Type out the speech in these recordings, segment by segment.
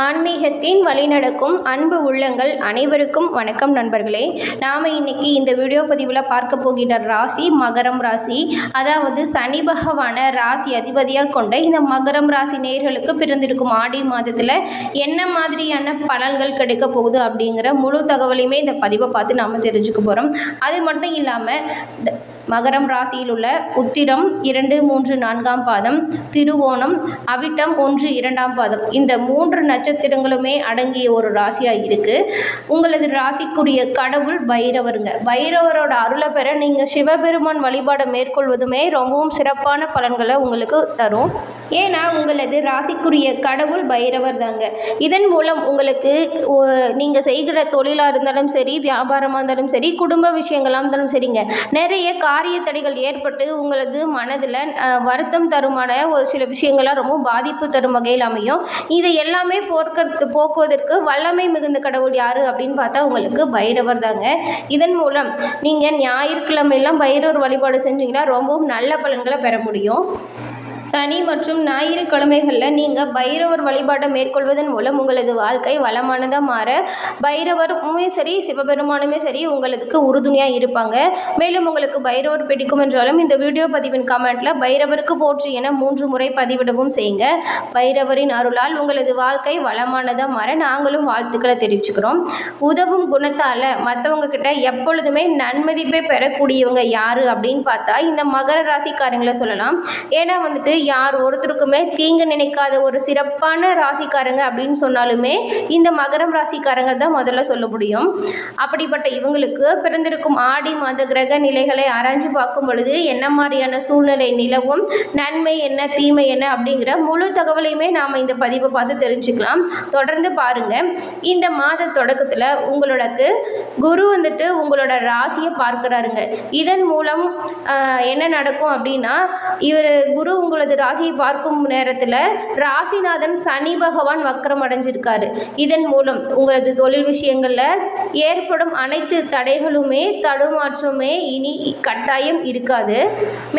ஆன்மீகத்தின் வழிநடக்கும் அன்பு உள்ளங்கள் அனைவருக்கும் வணக்கம் நண்பர்களே. நாம் இன்னைக்கு இந்த வீடியோ பதிவில் பார்க்க போகிற ராசி மகரம் ராசி. அதாவது சனி பகவான ராசி அதிபதியாக கொண்ட இந்த மகரம் ராசி நேர்களுக்கு பிறந்திருக்கும் ஆடி மாதத்தில் என்ன மாதிரியான பலன்கள் கிடைக்க போகுது அப்படிங்கிற முழு தகவலையுமே இந்த பதிவை பார்த்து நாம் தெரிஞ்சுக்க போகிறோம் அது மட்டும் இல்லாமல் மகரம் ராசியில் உள்ள உத்திரம் இரண்டு மூன்று நான்காம் பாதம் திருவோணம் அவிட்டம் ஒன்று இரண்டாம் பாதம். இந்த மூன்று நட்சத்திரங்களுமே அடங்கிய ஒரு ராசியாக இருக்குது உங்களது ராசிக்குரிய கடவுள் பைரவருங்க. பைரவரோட அருளை பெற நீங்கள் சிவபெருமான் வழிபாடை மேற்கொள்வதுமே ரொம்பவும் சிறப்பான பலன்களை உங்களுக்கு தரும். ஏன்னா உங்களது ராசிக்குரிய கடவுள் பைரவர் தாங்க இதன் மூலம் உங்களுக்கு நீங்கள் செய்கிற தொழிலாக இருந்தாலும் சரி வியாபாரமாக இருந்தாலும் சரி குடும்ப விஷயங்களாக இருந்தாலும் சரிங்க. நிறைய காரிய தடைகள் ஏற்பட்டு உங்களது மனதில் வருத்தம் தருமான ஒரு சில விஷயங்கள்லாம் ரொம்ப பாதிப்பு தரும் வகையில் அமையும். இதை எல்லாமே போக்குறது போக்குவதற்கு வல்லமை மிகுந்த கடவுள் யார் அப்படின்னு பார்த்தா உங்களுக்கு பைரவர் தாங்க. இதன் மூலம் நீங்கள் ஞாயிற்றுக்கிழமையெல்லாம் பைரவர் வழிபாடு செஞ்சீங்கன்னா ரொம்பவும் நல்ல பலன்களை பெற முடியும். சனி மற்றும் ஞாயிறு கிழமைகளில் நீங்கள் பைரவர் வழிபாட்டை மேற்கொள்வதன் மூலம் உங்களது வாழ்க்கை வளமானதாக மாற பைரவருமே சரி சிவபெருமானுமே சரி உங்களுக்கு உறுதுணையாக இருப்பாங்க. மேலும் உங்களுக்கு பைரவர் பிடிக்கும் என்றாலும் இந்த வீடியோ பதிவின் கமெண்ட்டில் பைரவருக்கு போற்று என மூன்று முறை பதிவிடவும் செய்யுங்க. பைரவரின் அருளால் உங்களது வாழ்க்கை வளமானதாக மாற நாங்களும் வாழ்த்துக்களை தெரிவிச்சுக்கிறோம். உதவும் குணத்தால் மற்றவங்க கிட்ட எப்பொழுதுமே நன்மதிப்பை பெறக்கூடியவங்க யார் அப்படின்னு பார்த்தா இந்த மகர ராசிக்காரங்களை சொல்லலாம். ஏன்னா வந்துட்டு யார் ஒருத்தருக்குமே தீங்கு நினைக்காத ஒரு சிறப்பான ராசிக்காரங்க அப்படின்னு சொன்னாலுமே இந்த மகரம் ராசிக்காரங்க தான் முதல்ல சொல்ல முடியும். அப்படிப்பட்ட இவங்களுக்கு பிறந்திருக்கும் ஆடி மாத கிரக நிலைகளை ஆராய்ஞ்சு பார்க்கும் பொழுது என்ன மாதிரியான சூழ்நிலை நிலவும் நன்மை என்ன தீமை என்ன அப்படிங்கிற முழு தகவலையுமே நாம் இந்த பதிவை பார்த்து தெரிஞ்சுக்கலாம். தொடர்ந்து பாருங்க. இந்த மாத தொடக்கத்தில் உங்களோடக்கு குரு வந்துட்டு உங்களோட ராசியை பார்க்குறாருங்க. இதன் மூலம் என்ன நடக்கும் அப்படின்னா இவர் குரு உங்களது ராசியை பார்க்கும் நேரத்தில் ராசிநாதன் சனி பகவான் வக்கரம் அடைஞ்சிருக்காரு. இதன் மூலம் உங்களது தொழில் விஷயங்களில் ஏற்படும் அனைத்து தடைகளுமே தடுமாற்றமே இனி கட்டாயம் இருக்காது.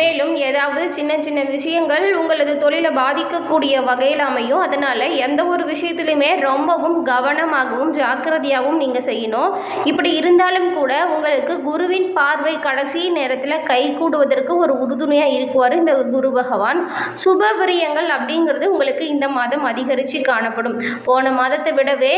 மேலும் ஏதாவது சின்ன சின்ன விஷயங்கள் உங்களது தொழிலை பாதிக்கக்கூடிய வகையில் அமையும். அதனால் எந்த ஒரு விஷயத்துலையுமே ரொம்பவும் கவனமாகவும் ஜாக்கிரதையாகவும் நீங்கள் செய்யணும். இப்படி இருந்தாலும் கூட உங்களுக்கு குருவின் பார்வை கடைசி நேரத்தில் கை கூடுவதற்கு ஒரு உறுதுணையாக இருக்குவார் இந்த குரு பகவான். சுப விரயங்கள் அப்படிங்கிறது உங்களுக்கு இந்த மாதம் அதிகரித்து காணப்படும். போன மாதத்தை விடவே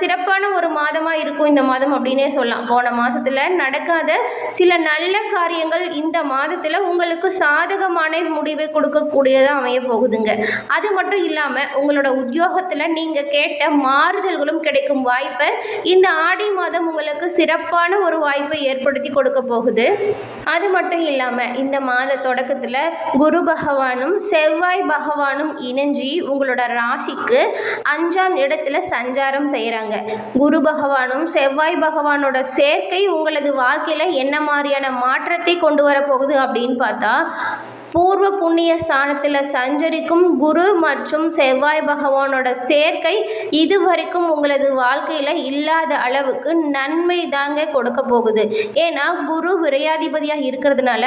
சிறப்பான ஒரு மாதமாக இருக்கும் இந்த மாதம் அப்படின்னே சொல்லலாம். போன மாதத்தில் நடக்காத சில நல்ல காரியங்கள் இந்த மாதத்தில் உங்களுக்கு சாதகமான முடிவை கொடுக்கக்கூடியதாக அமைய போகுதுங்க. அது மட்டும் இல்லாமல் உங்களோட உத்தியோகத்தில் நீங்கள் கேட்ட மாறுதல்களும் கிடைக்கும் வாய்ப்பை இந்த ஆடி மாதம் உங்களுக்கு சிறப்பான ஒரு வாய்ப்பை ஏற்படுத்தி கொடுக்க போகுது. அது மட்டும் இல்லாமல் இந்த மாத தொடக்கத்தில் குரு பகவானும் செவ்வாய் பகவானும் இணைஞ்சி உங்களோட ராசிக்கு அஞ்சாம் இடத்துல சஞ்சாரம் செய்கிறாங்க குரு பகவானும் செவ்வாய் பகவானோட சேர்க்கை உங்களது வாழ்க்கையில் என்ன மாதிரியான மாற்றத்தை கொண்டு வரப்போகுது போகுது அப்படின்னு பார்த்தா பூர்வ புண்ணிய ஸ்தானத்தில் சஞ்சரிக்கும் குரு மற்றும் செவ்வாய் பகவானோட சேர்க்கை இதுவரைக்கும் உங்களது வாழ்க்கையில் இல்லாத அளவுக்கு நன்மை தாங்க கொடுக்க போகுது. ஏன்னா குரு விரையாதிபதியாக இருக்கிறதுனால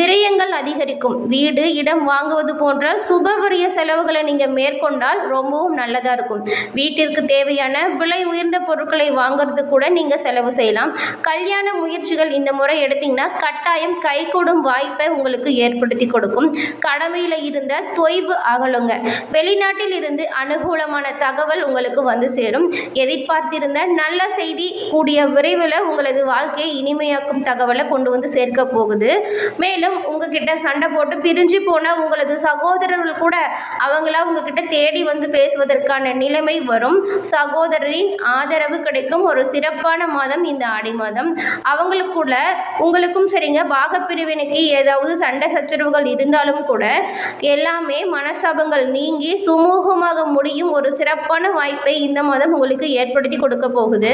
விரயங்கள் அதிகரிக்கும். வீடு இடம் வாங்குவது போன்ற சுபவிரய செலவுகளை நீங்கள் மேற்கொண்டால் ரொம்பவும் நல்லதாக இருக்கும். வீட்டிற்கு தேவையான விலை உயர்ந்த பொருட்களை வாங்குறது கூட நீங்கள் செலவு செய்யலாம். கல்யாண முயற்சிகள் இந்த முறை எடுத்தீங்கன்னா கட்டாயம் கைகூடும் வாய்ப்பை உங்களுக்கு ஏற்படுத்தி கொடுக்கும். கடமையில் இருந்த தொய்வு அகலுங்க. வெளிநாட்டில் இருந்து அனுகூலமான தகவல் உங்களுக்கு வந்து சேரும். எதிர்பார்த்திருந்த நல்ல செய்தி கூடிய விரைவில் உங்களது வாழ்க்கையை இனிமையாக்கும் தகவலை கொண்டு வந்து சேர்க்க போகுது. மேலும் உங்ககிட்ட சண்டை போட்டு பிரிஞ்சு போன உங்களது சகோதரர்கள் கூட அவங்களா உங்ககிட்ட தேடி வந்து பேசுவதற்கான நிலைமை வரும். சகோதரரின் ஆதரவு கிடைக்கும். ஒரு சிறப்பான மாதம் இந்த ஆடி மாதம். அவங்களுக்குள்ள உங்களுக்கும் சரிங்க. பாகப்பிரிவினைக்கு ஏதாவது சண்டை சச்சரவுகள் இருந்தாலும் கூட எல்லாமே மனசாபங்கள் நீங்கி சுமூகமாக முடியும் ஒரு சிறப்பான வாய்ப்பை இந்த மாதம் உங்களுக்கு ஏற்படுத்தி கொடுக்க போகுது.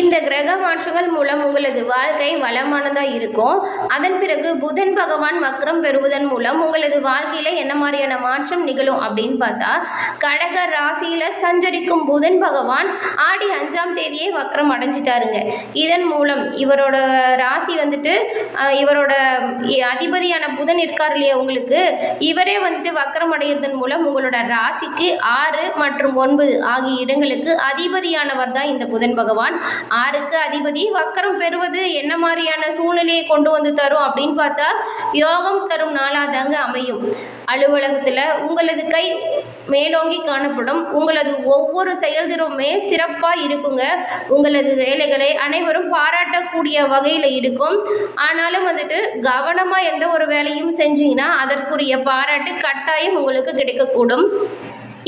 இந்த கிரக மாற்றங்கள் மூலம் உங்களது வாழ்க்கை வளமானதாக இருக்கும். அதன் பிறகு புதன் பகவான் வக்ரம் பெறுவதன் மூலம் உங்களது வாழ்க்கையில் என்ன மாதிரியான மாற்றம் நிகழும் அப்படின்னு பார்த்தா கடக ராசியில் சஞ்சரிக்கும் புதன் பகவான் ஆடி அஞ்சாம் தேதியே வக்ரம் அடைஞ்சிட்டாருங்க. இதன் மூலம் இவரோட ராசி வந்துட்டு இவரோட அதிபதியான புதன் இருக்கார் இல்லையா உங்களுக்கு. இவரே வந்துட்டு வக்கரம் அடைகிறதன் மூலம் உங்களோட ராசிக்கு ஆறு மற்றும் ஒன்பது ஆகிய இடங்களுக்கு அதிபதியானவர் தான் இந்த புதன் பகவான். ஆறுக்கு அதிபதி வக்கரம் பெறுவது என்ன மாதிரியான சூழ்நிலையை கொண்டு வந்து தரும் அப்படின்னு பார்த்தா யோகம் தரும் நாளாக தாங்க அமையும். அலுவலகத்தில் உங்களது கை மேலோங்கி காணப்படும். உங்களது ஒவ்வொரு செயல்திறமே சிறப்பாக இருக்குங்க. உங்களது வேலைகளை அனைவரும் பாராட்டக்கூடிய வகையில் இருக்கும். ஆனாலும் வந்துட்டு கவனமாக எந்த ஒரு வேலையும் செஞ்சீங்கன்னா அதற்குரிய பாராட்டு கட்டாயம் உங்களுக்கு கிடைக்கக்கூடும்.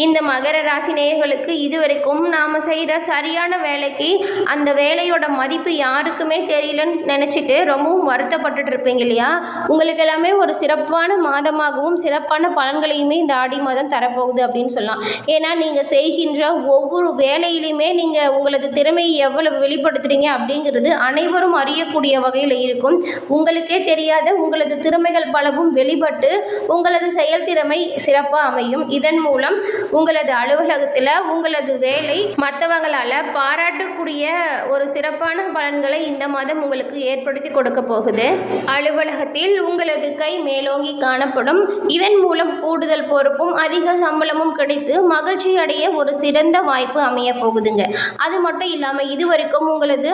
இந்த மகர ராசி நேயர்களுக்கு இதுவரைக்கும் நாம் செய்கிற சரியான வேலைக்கு அந்த வேலையோட மதிப்பு யாருக்குமே தெரியலன்னு நினச்சிட்டு ரொம்பவும் வருத்தப்பட்டுட்டு இருப்பீங்க இல்லையா? உங்களுக்கு எல்லாமே ஒரு சிறப்பான மாதமாகவும் சிறப்பான பலன்களையுமே இந்த ஆடி மாதம் தரப்போகுது அப்படின்னு சொல்லலாம். ஏன்னா நீங்கள் செய்கின்ற ஒவ்வொரு வேலையிலையுமே நீங்கள் உங்களது திறமையை எவ்வளவு வெளிப்படுத்துறீங்க அப்படிங்கிறது அனைவரும் அறியக்கூடிய வகையில் இருக்கும். உங்களுக்கே தெரியாத உங்களது திறமைகள் பலவும் வெளிப்பட்டு உங்களது செயல்திறமை சிறப்பாக அமையும். இதன் மூலம் உங்களது அலுவலகத்தில் உங்களது வேலை மற்றவங்களால் பாராட்டுக்குரிய ஒரு சிறப்பான பலன்களை இந்த மாதம் உங்களுக்கு ஏற்படுத்தி கொடுக்க போகுது. அலுவலகத்தில் உங்களது கை மேலோங்கி காணப்படும். இதன் மூலம் கூடுதல் பொறுப்பும் அதிக சம்பளமும் கிடைத்து மகிழ்ச்சி அடைய ஒரு சிறந்த வாய்ப்பு அமைய போகுதுங்க. அது மட்டும் இல்லாமல் இது வரைக்கும் உங்களது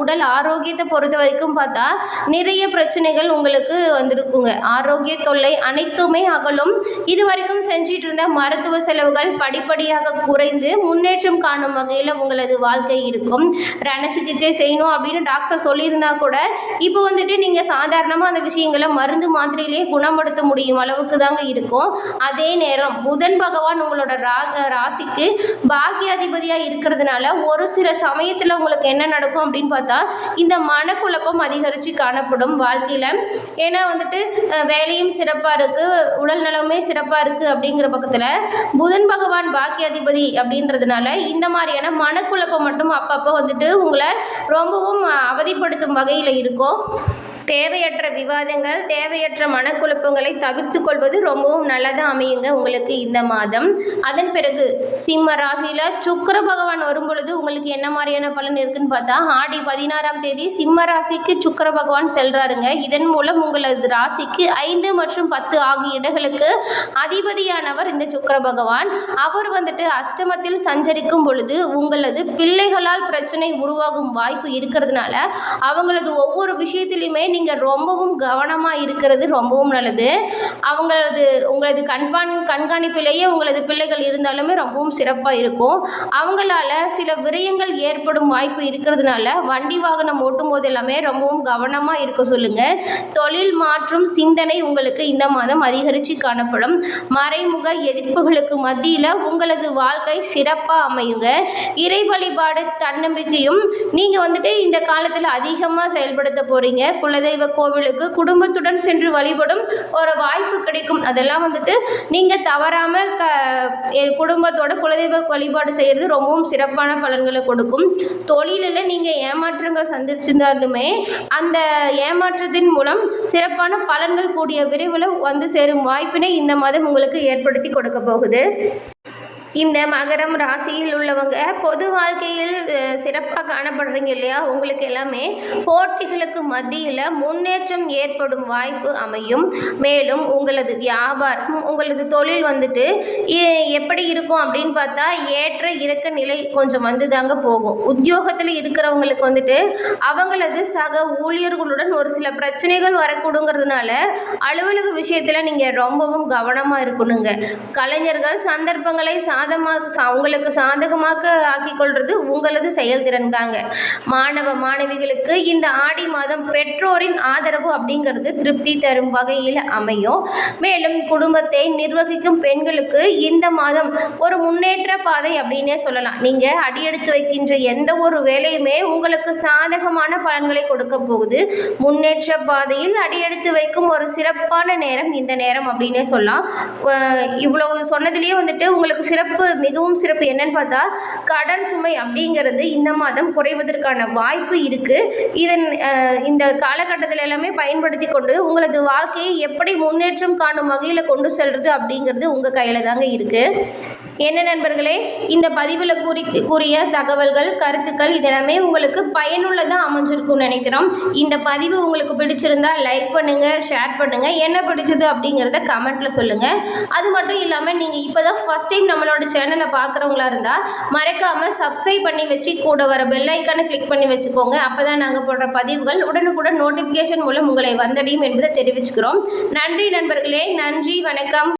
உடல் ஆரோக்கியத்தை பொறுத்த வரைக்கும் பார்த்தா நிறைய பிரச்சனைகள் உங்களுக்கு வந்திருக்குங்க. ஆரோக்கிய தொல்லை அனைத்துமே அகலும். இது வரைக்கும் செஞ்சிட்டு இருந்த மருத்துவ செலவு செலவுகள் படிப்படியாக குறைந்து முன்னேற்றம் காணும் வகையில் உங்களது வாழ்க்கை இருக்கும். ரண சிகிச்சை செய்யணும் அப்படின்னு டாக்டர் சொல்லியிருந்தா கூட இப்போ வந்துட்டு நீங்கள் சாதாரணமாக அந்த விஷயங்களை மருந்து மாத்திரையிலேயே குணப்படுத்த முடியும் அளவுக்கு தாங்க இருக்கும். அதே நேரம் புதன் பகவான் உங்களோட ரா ராசிக்கு பாக்கியாதிபதியாக இருக்கிறதுனால ஒரு சில சமயத்தில் உங்களுக்கு என்ன நடக்கும் அப்படின்னு பார்த்தா இந்த மனக்குழப்பம் அதிகரித்து காணப்படும் வாழ்க்கையில். ஏன்னா வந்துட்டு வேலையும் சிறப்பாக இருக்குது உடல் நலமே சிறப்பாக இருக்குது அப்படிங்கிற பக்கத்தில் புதன் பகவான் பாக்கியாதிபதி அப்படின்றதுனால இந்த மாதிரியான மனக்குழப்பம் மட்டும் அப்பப்போ வந்துட்டு உங்களை ரொம்பவும் அவதிப்படுத்தும் வகையில் இருக்கும். தேவையற்ற விவாதங்கள் தேவையற்ற மனக்குழப்பங்களை தவிர்த்து கொள்வது ரொம்பவும் நல்லதாக அமையுங்க உங்களுக்கு இந்த மாதம். அதன் பிறகு சிம்ம ராசியில் சுக்கர பகவான் வரும் பொழுது உங்களுக்கு என்ன மாதிரியான பலன் இருக்குன்னு பார்த்தா ஆடி பதினாறாம் தேதி சிம்ம ராசிக்கு சுக்கர பகவான் செல்றாருங்க. இதன் மூலம் உங்களது ராசிக்கு ஐந்து மற்றும் பத்து ஆகிய இடங்களுக்கு அதிபதியானவர் இந்த சுக்கிர பகவான். அவர் வந்துட்டு அஷ்டமத்தில் சஞ்சரிக்கும் பொழுது உங்களது பிள்ளைகளால் பிரச்சனை உருவாகும் வாய்ப்பு இருக்கிறதுனால அவங்களது ஒவ்வொரு விஷயத்திலையுமே நீங்கள் ரொம்பவும் கவனமாக இருக்கிறது ரொம்பவும் நல்லது. அவங்களது உங்களது கண்காண் கண்காணிப்பிலேயே உங்களது பிள்ளைகள் இருந்தாலுமே ரொம்பவும் சிறப்பாக இருக்கும். அவங்களால சில விரயங்கள் ஏற்படும் வாய்ப்பு இருக்கிறதுனால வண்டி வாகனம் ஓட்டும் போது எல்லாமே ரொம்பவும் கவனமாக இருக்க சொல்லுங்கள் தொழில் மாற்றும் சிந்தனை உங்களுக்கு இந்த மாதம் அதிகரித்து காணப்படும். மறைமுக எதிர்ப்புகளுக்கு மத்தியில் உங்களது வாழ்க்கை சிறப்பாக அமையுங்க. இறை வழிபாடு தன்னம்பிக்கையும் நீங்கள் வந்துட்டு இந்த காலத்தில் அதிகமாக செயல்படுத்த போகிறீங்க குலதெய்வ கோவிலுக்கு குடும்பத்துடன் சென்று வழிபடும் ஒரு வாய்ப்பு கிடைக்கும். அதெல்லாம் வந்துட்டு நீங்கள் தவறாமல் க எ- குடும்பத்தோட குலதெய்வ வழிபாடு செய்கிறது ரொம்பவும் சிறப்பான பலன்களை கொடுக்கும். தொழிலில் நீங்கள் ஏமாற்றங்கள் சந்திச்சிருந்தாலுமே அந்த ஏமாற்றத்தின் மூலம் சிறப்பான பலன்கள் கூடிய விரைவில் வந்து சேரும் வாய்ப்பினை இந்த மாதம் உங்களுக்கு ஏற்படுத்தி கொடுக்க போகுது. இந்த மகரம் ராசியில் உள்ளவங்க பொது வாழ்க்கையில் சிறப்பாக காணப்படுறீங்க இல்லையா? உங்களுக்கு எல்லாமே போட்டிகளுக்கு மத்தியில் முன்னேற்றம் ஏற்படும் வாய்ப்பு அமையும். மேலும் உங்களது வியாபாரம் உங்களது தொழில் வந்துட்டு எப்படி இருக்கும் அப்படின்னு பார்த்தா ஏற்ற இறக்க நிலை கொஞ்சம் வந்து தாங்க போகும். உத்தியோகத்தில் இருக்கிறவங்களுக்கு வந்துட்டு அவங்களது சக ஊழியர்களுடன் ஒரு சில பிரச்சனைகள் வரக்கூடுங்கிறதுனால அலுவலக விஷயத்தில் நீங்கள் ரொம்பவும் கவனமாக இருக்கணுங்க. கலைஞர்கள் சந்தர்ப்பங்களை சா சாதமாக சா- உங்களுக்கு சாதகமாக ஆக்கிக்கொள்வது உங்களது செயல்திறன் தாங்க மாணவ மாணவிகளுக்கு இந்த ஆடி மாதம் பெற்றோரின் ஆதரவு அப்படிங்கிறது திருப்தி தரும் வகையில் அமையும். மேலும் குடும்பத்தை நிர்வகிக்கும் பெண்களுக்கு இந்த மாதம் ஒரு முன்னேற்ற பாதை அப்படின்னே சொல்லலாம். நீங்கள் அடியெடுத்து வைக்கின்ற எந்த ஒரு வேலையுமே உங்களுக்கு சாதகமான பலன்களை கொடுக்க போகுது. முன்னேற்ற பாதையில் அடியெடுத்து வைக்கும் ஒரு சிறப்பான நேரம் இந்த நேரம் அப்படின்னே சொல்லலாம். இவ்வளவு சொன்னதுலேயே வந்துட்டு உங்களுக்கு சிறப்பு சிறப்பு மிகவும் சிறப்பு என்னன்னு பார்த்தா கடன் சுமை அப்படிங்கிறது இந்த மாதம் குறைவதற்கான வாய்ப்பு இருக்குது இதன் இந்த காலகட்டத்தில் எல்லாமே பயன்படுத்தி கொண்டு உங்களது வாழ்க்கையை எப்படி முன்னேற்றம் காணும் வகையில் கொண்டு செல்றது அப்படிங்கிறது உங்கள் கையில் தாங்க இருக்குது என்ன நண்பர்களே இந்த பதிவில் கூறி கூறிய தகவல்கள் கருத்துக்கள் இதெல்லாமே உங்களுக்கு பயனுள்ளதாக அமைஞ்சிருக்கும்னு நினைக்கிறோம். இந்த பதிவு உங்களுக்கு பிடிச்சிருந்தா லைக் பண்ணுங்கள் ஷேர் பண்ணுங்கள் என்ன பிடிச்சது அப்படிங்கிறத கமெண்ட்டில் சொல்லுங்கள் அது மட்டும் இல்லாமல் நீங்கள் இப்போ தான் ஃபஸ்ட் டைம் நம்மளோட சேனலை பார்க்குறவங்களா இருந்தால் மறக்காமல் சப்ஸ்கிரைப் பண்ணி வச்சு கூட வர பெல் ஐக்கானை கிளிக் பண்ணி வச்சுக்கோங்க. அப்போ தான் நாங்கள் போடுற பதிவுகள் உடனுக்குடன் நோட்டிஃபிகேஷன் மூலம் உங்களை வந்தடையும் என்பதை தெரிவிச்சுக்கிறோம். நன்றி நண்பர்களே நன்றி வணக்கம்.